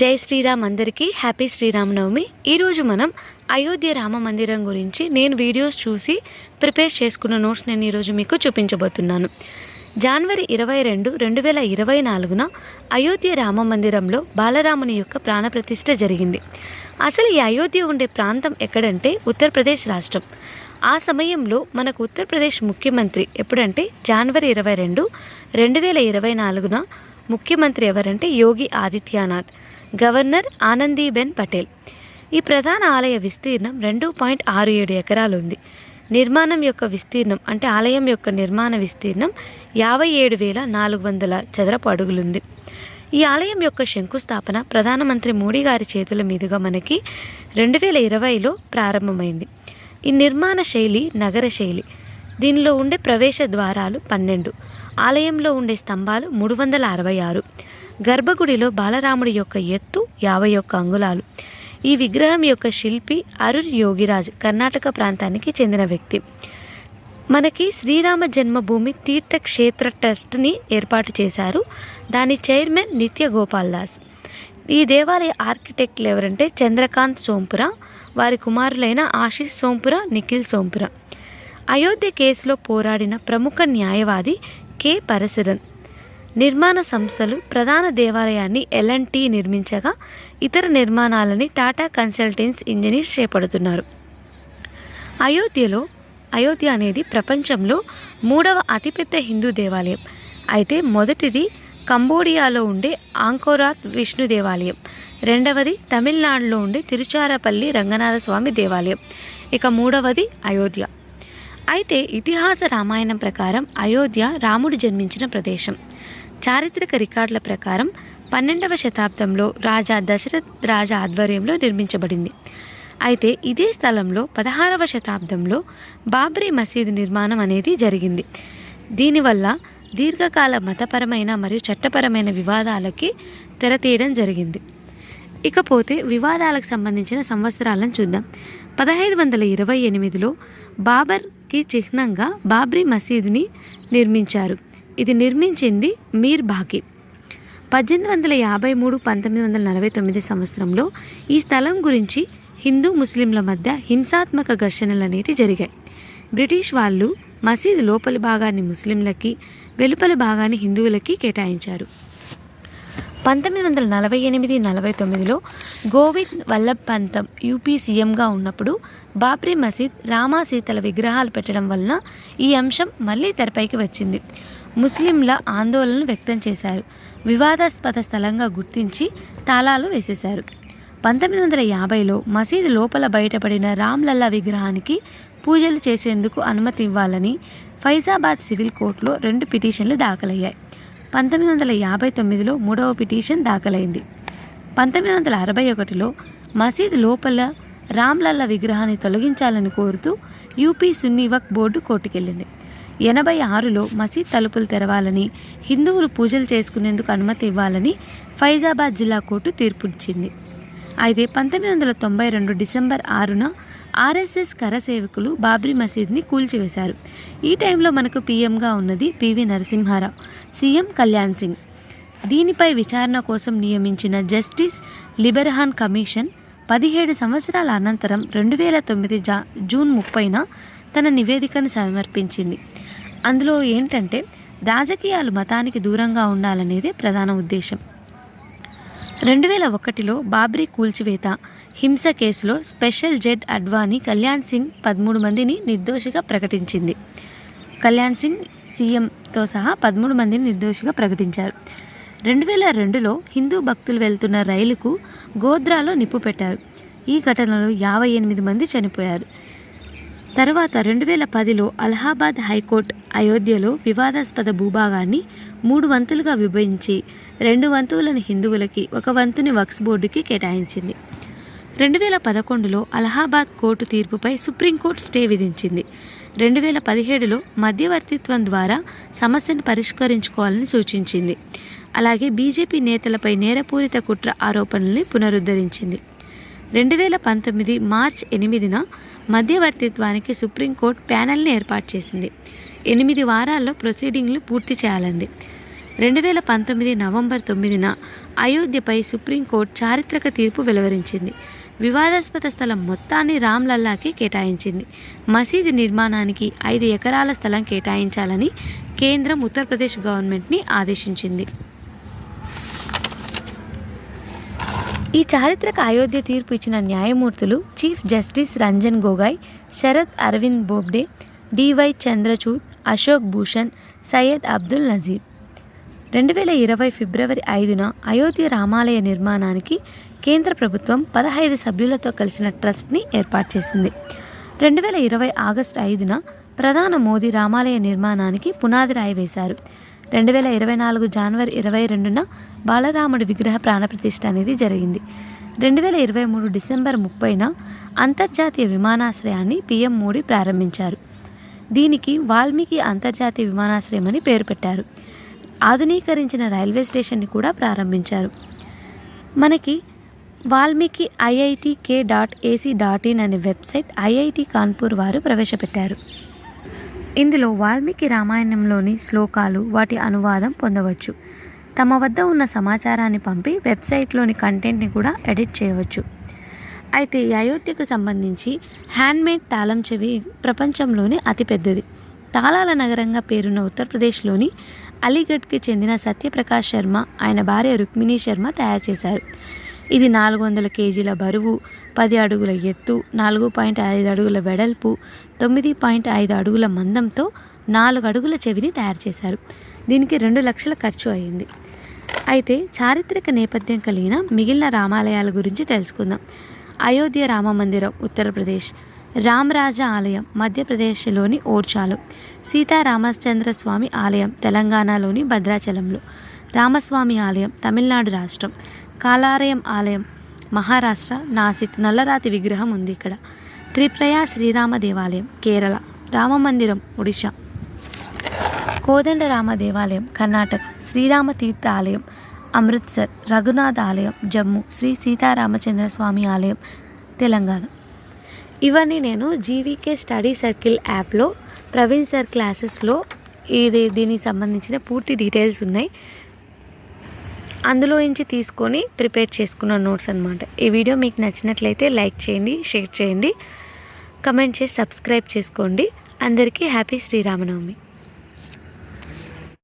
జై శ్రీరామ్ అందరికీ హ్యాపీ శ్రీరామనవమి. ఈరోజు మనం అయోధ్య రామ మందిరం గురించి నేను వీడియోస్ చూసి ప్రిపేర్ చేసుకున్న నోట్స్ నేను ఈరోజు మీకు చూపించబోతున్నాను. జనవరి ఇరవై రెండు రెండు వేల ఇరవై నాలుగున అయోధ్య రామ మందిరంలో బాలరాముని యొక్క ప్రాణప్రతిష్ఠ జరిగింది. అసలు ఈ అయోధ్య ఉండే ప్రాంతం ఎక్కడంటే ఉత్తరప్రదేశ్ రాష్ట్రం. ఆ సమయంలో మనకు ఉత్తరప్రదేశ్ ముఖ్యమంత్రి ఎప్పుడంటే జనవరి ఇరవై రెండు రెండు వేల ఇరవై నాలుగున ముఖ్యమంత్రి ఎవరంటే యోగి ఆదిత్యనాథ్. గవర్నర్ ఆనందీబెన్ పటేల్. ఈ ప్రధాన ఆలయ విస్తీర్ణం రెండు పాయింట్ ఆరు ఏడు ఎకరాలు ఉంది నిర్మాణం యొక్క విస్తీర్ణం అంటే ఆలయం యొక్క నిర్మాణ విస్తీర్ణం యాభై ఏడు వేల నాలుగు వందల చదరపు అడుగులుంది. ఈ ఆలయం యొక్క శంకుస్థాపన ప్రధానమంత్రి మోడీ గారి చేతుల మీదుగా మనకి రెండు వేల ఇరవైలో ప్రారంభమైంది. ఈ నిర్మాణ శైలి నగర శైలి. దీనిలో ఉండే ప్రవేశ ద్వారాలు పన్నెండు. ఆలయంలో ఉండే స్తంభాలు మూడు వందల అరవై ఆరు. గర్భగుడిలో బాలరాముడి యొక్క ఎత్తు యాభై ఒక్క అంగుళాలు. ఈ విగ్రహం యొక్క శిల్పి అరుణ్ యోగిరాజ్ కర్ణాటక ప్రాంతానికి చెందిన వ్యక్తి. మనకి శ్రీరామ జన్మభూమి తీర్థక్షేత్ర ట్రస్ట్ని ఏర్పాటు చేశారు దాని చైర్మన్ నిత్య గోపాల్ దాస్. ఈ దేవాలయ ఆర్కిటెక్ట్లు ఎవరంటే చంద్రకాంత్ సోంపుర వారి కుమారులైన ఆశీష్ సోంపుర నిఖిల్ సోంపుర. అయోధ్య కేసులో పోరాడిన ప్రముఖ న్యాయవాది కె. పరశురన్ నిర్మాణ సంస్థలు ప్రధాన దేవాలయాన్ని ఎల్ఎన్టీ నిర్మించగా ఇతర నిర్మాణాలని టాటా కన్సల్టెన్స్ ఇంజనీర్స్ చేపడుతున్నారు. అయోధ్యలో అయోధ్య అనేది ప్రపంచంలో మూడవ అతిపెద్ద హిందూ దేవాలయం. అయితే మొదటిది కంబోడియాలో ఉండే ఆంకోరాత్ విష్ణు దేవాలయం. రెండవది తమిళనాడులో ఉండే తిరుచారపల్లి రంగనాథ స్వామి దేవాలయం. ఇక మూడవది అయోధ్య. అయితే ఇతిహాస రామాయణం ప్రకారం అయోధ్య రాముడు జన్మించిన ప్రదేశం. చారిత్రక రికార్డుల ప్రకారం పన్నెండవ శతాబ్దంలో రాజా దశరథ్ రాజా ఆధ్వర్యంలో నిర్మించబడింది. అయితే ఇదే స్థలంలో పదహారవ శతాబ్దంలో బాబ్రీ మసీదు నిర్మాణం అనేది జరిగింది. దీనివల్ల దీర్ఘకాల మతపరమైన మరియు చట్టపరమైన వివాదాలకి తెరతీయడం జరిగింది. ఇకపోతే వివాదాలకు సంబంధించిన సంవత్సరాలను చూద్దాం. పదహైదు వందల ఇరవై ఎనిమిదిలో బాబర్కి చిహ్నంగా బాబ్రీ మసీదుని నిర్మించారు. ఇది నిర్మించింది మీర్ బాకి. పద్దెనిమిది వందల యాభై మూడు పంతొమ్మిది వందల నలభై తొమ్మిది సంవత్సరంలో ఈ స్థలం గురించి హిందూ ముస్లింల మధ్య హింసాత్మక ఘర్షణలు అనేవి జరిగాయి. బ్రిటిష్ వాళ్ళు మసీదు లోపలి భాగాన్ని ముస్లింలకి వెలుపలి భాగాన్ని హిందువులకి కేటాయించారు. పంతొమ్మిది వందల నలభై ఎనిమిది నలభై తొమ్మిదిలో గోవింద్ వల్లభ్ పంతం యూపీ సీఎంగా ఉన్నప్పుడు బాబ్రీ మసీద్ రామా సీతల విగ్రహాలు పెట్టడం వలన ఈ అంశం మళ్ళీ తెరపైకి వచ్చింది. ముస్లింల ఆందోళన వ్యక్తం చేశారు. వివాదాస్పద స్థలంగా గుర్తించి తాళాలు వేసేశారు. పంతొమ్మిది వందల యాభైలో మసీదు లోపల బయటపడిన రామ్లల్లా విగ్రహానికి పూజలు చేసేందుకు అనుమతి ఇవ్వాలని ఫైజాబాద్ సివిల్ కోర్టులో రెండు పిటిషన్లు దాఖలయ్యాయి. పంతొమ్మిది వందల యాభై తొమ్మిదిలో మూడవ పిటిషన్ దాఖలైంది. పంతొమ్మిది వందల అరవై ఒకటిలో మసీదు లోపల రామ్లల్లా విగ్రహాన్ని తొలగించాలని కోరుతూ యూపీ సున్నీ వక్ బోర్డు కోర్టుకెళ్ళింది. ఎనభై ఆరులో మసీద్ తలుపులు తెరవాలని హిందువులు పూజలు చేసుకునేందుకు అనుమతి ఇవ్వాలని ఫైజాబాద్ జిల్లా కోర్టు తీర్పునిచ్చింది. అయితే పంతొమ్మిది వందల తొంభై రెండు డిసెంబర్ ఆరున ఆర్ఎస్ఎస్ కరసేవకులు బాబ్రీ మసీద్ని కూల్చివేశారు. ఈ టైంలో మనకు పీఎంగా ఉన్నది పివి నరసింహారావు సీఎం కళ్యాణ్ సింగ్. దీనిపై విచారణ కోసం నియమించిన జస్టిస్ లిబర్హాన్ కమిషన్ పదిహేడు సంవత్సరాల అనంతరం రెండు వేల తొమ్మిది జా జూన్ ముప్పైన తన నివేదికను సమర్పించింది. అందులో ఏంటంటే రాజకీయాలు మతానికి దూరంగా ఉండాలనేదే ప్రధాన ఉద్దేశం. రెండు వేల ఒకటిలో బాబ్రీ కూల్చివేత హింస కేసులో స్పెషల్ జడ్ అడ్వానీ కళ్యాణ్ సింగ్ పదమూడు మందిని నిర్దోషిగా ప్రకటించింది. కళ్యాణ్ సింగ్ సీఎంతో సహా పదమూడు మందిని నిర్దోషిగా ప్రకటించారు. రెండు వేల రెండులో హిందూ భక్తులు వెళ్తున్న రైలుకు గోద్రాలో నిప్పు పెట్టారు. ఈ ఘటనలో యాభై ఎనిమిది మంది చనిపోయారు. తర్వాత రెండు వేల పదిలో అలహాబాద్ హైకోర్టు అయోధ్యలో వివాదాస్పద భూభాగాన్ని మూడు వంతులుగా విభజించి రెండు వంతువులను హిందువులకి ఒక వంతుని వక్స్ బోర్డుకి కేటాయించింది. రెండు వేల పదకొండులో అలహాబాద్ కోర్టు తీర్పుపై సుప్రీంకోర్టు స్టే విధించింది. రెండు వేల పదిహేడులో మధ్యవర్తిత్వం ద్వారా సమస్యను పరిష్కరించుకోవాలని సూచించింది. అలాగే బీజేపీ నేతలపై నేరపూరిత కుట్ర ఆరోపణల్ని పునరుద్ధరించింది. రెండు వేల పంతొమ్మిది మార్చ్ ఎనిమిదిన మధ్యవర్తిత్వానికి సుప్రీంకోర్టు ప్యానెల్ని ఏర్పాటు చేసింది. ఎనిమిది వారాల్లో ప్రొసీడింగ్లు పూర్తి చేయాలంది. రెండు వేల పంతొమ్మిది నవంబర్ తొమ్మిదిన అయోధ్యపై సుప్రీంకోర్టు చారిత్రక తీర్పు వెలువరించింది. వివాదాస్పద స్థలం మొత్తాన్ని రామ్లల్లాకి కేటాయించింది. మసీదు నిర్మాణానికి ఐదు ఎకరాల స్థలం కేటాయించాలని కేంద్రం ఉత్తరప్రదేశ్ గవర్నమెంట్ని ఆదేశించింది. ఈ చారిత్రక అయోధ్య తీర్పు ఇచ్చిన న్యాయమూర్తులు chief justice Ranjan Gogoi Sharad Arvind Bobde DY Chandrachud Ashok Bhushan Syed Abdul Nazeer. రెండు వేల ఇరవై ఫిబ్రవరి ఐదున అయోధ్య రామాలయ నిర్మాణానికి కేంద్ర ప్రభుత్వం పదహైదు సభ్యులతో కలిసిన ట్రస్ట్ని ఏర్పాటు చేసింది. రెండు వేల ఇరవై ఆగస్టు ఐదున ప్రధాన మోదీ రామాలయ నిర్మాణానికి పునాది రాయి వేశారు. రెండు వేల ఇరవై నాలుగు జనవరి ఇరవై రెండున బాలరాముడి విగ్రహ ప్రాణప్రతిష్ఠ అనేది జరిగింది. రెండు వేల ఇరవై మూడు డిసెంబర్ ముప్పైన అంతర్జాతీయ విమానాశ్రయాన్ని పీఎం మోడీ ప్రారంభించారు. దీనికి వాల్మీకి అంతర్జాతీయ విమానాశ్రయం అని పేరు పెట్టారు. ఆధునీకరించిన రైల్వే స్టేషన్ని కూడా ప్రారంభించారు. మనకి Valmiki IIT K dot AC dot in అనే వెబ్సైట్ ఐఐటి కాన్పూర్ వారు ప్రవేశపెట్టారు. ఇందులో వాల్మీకి రామాయణంలోని శ్లోకాలు వాటి అనువాదం పొందవచ్చు. తమ వద్ద ఉన్న సమాచారాన్ని పంపి వెబ్సైట్లోని కంటెంట్ని కూడా ఎడిట్ చేయవచ్చు. అయితే ఈ అయోధ్యకు సంబంధించి హ్యాండ్మేడ్ తాళం చెవి ప్రపంచంలోనే అతిపెద్దది. తాళాల నగరంగా పేరున్న ఉత్తరప్రదేశ్లోని అలీగఢ్కి చెందిన సత్యప్రకాష్ శర్మ ఆయన భార్య రుక్మిణి శర్మ తయారు చేశారు. ఇది నాలుగు వందల కేజీల బరువు పది అడుగుల ఎత్తు నాలుగు పాయింట్ ఐదు అడుగుల వెడల్పు తొమ్మిది పాయింట్ ఐదు అడుగుల మందంతో నాలుగు అడుగుల చెవిని తయారు చేశారు. దీనికి రెండు లక్షల ఖర్చు అయింది. అయితే చారిత్రక నేపథ్యం కలిగిన మిగిలిన రామాలయాల గురించి తెలుసుకుందాం. అయోధ్య రామ మందిరం ఉత్తరప్రదేశ్ రామరాజ ఆలయం మధ్యప్రదేశ్లోని ఓర్చాలో. సీతారామచంద్ర స్వామి ఆలయం తెలంగాణలోని భద్రాచలంలో. రామస్వామి ఆలయం తమిళనాడు రాష్ట్రం. కాలారయం ఆలయం మహారాష్ట్ర నాసిక్ నల్లరాతి విగ్రహం ఉంది ఇక్కడ. త్రిప్రయ శ్రీరామ దేవాలయం కేరళ. రామ మందిరం ఒడిశా. కోదండరామ దేవాలయం కర్ణాటక. శ్రీరామ తీర్థ ఆలయం అమృత్సర్ రఘునాథ్ ఆలయం జమ్మూ శ్రీ సీతారామచంద్ర స్వామి ఆలయం తెలంగాణ. ఇవన్నీ నేను జీవీకే స్టడీ సర్కిల్ యాప్లో ప్రవీణ్ సార్ క్లాసెస్లో ఇది దీనికి సంబంధించిన పూర్తి డీటెయిల్స్ ఉన్నాయి. అందులో నుంచి తీసుకొని ప్రిపేర్ చేసుకున్న నోట్స్ అనమాట ఈ వీడియో మీకు నచ్చినట్లయితే లైక్ చేయండి షేర్ చేయండి కమెంట్ చేసి సబ్స్క్రైబ్ చేసుకోండి. అందరికీ హ్యాపీ శ్రీరామనవమి.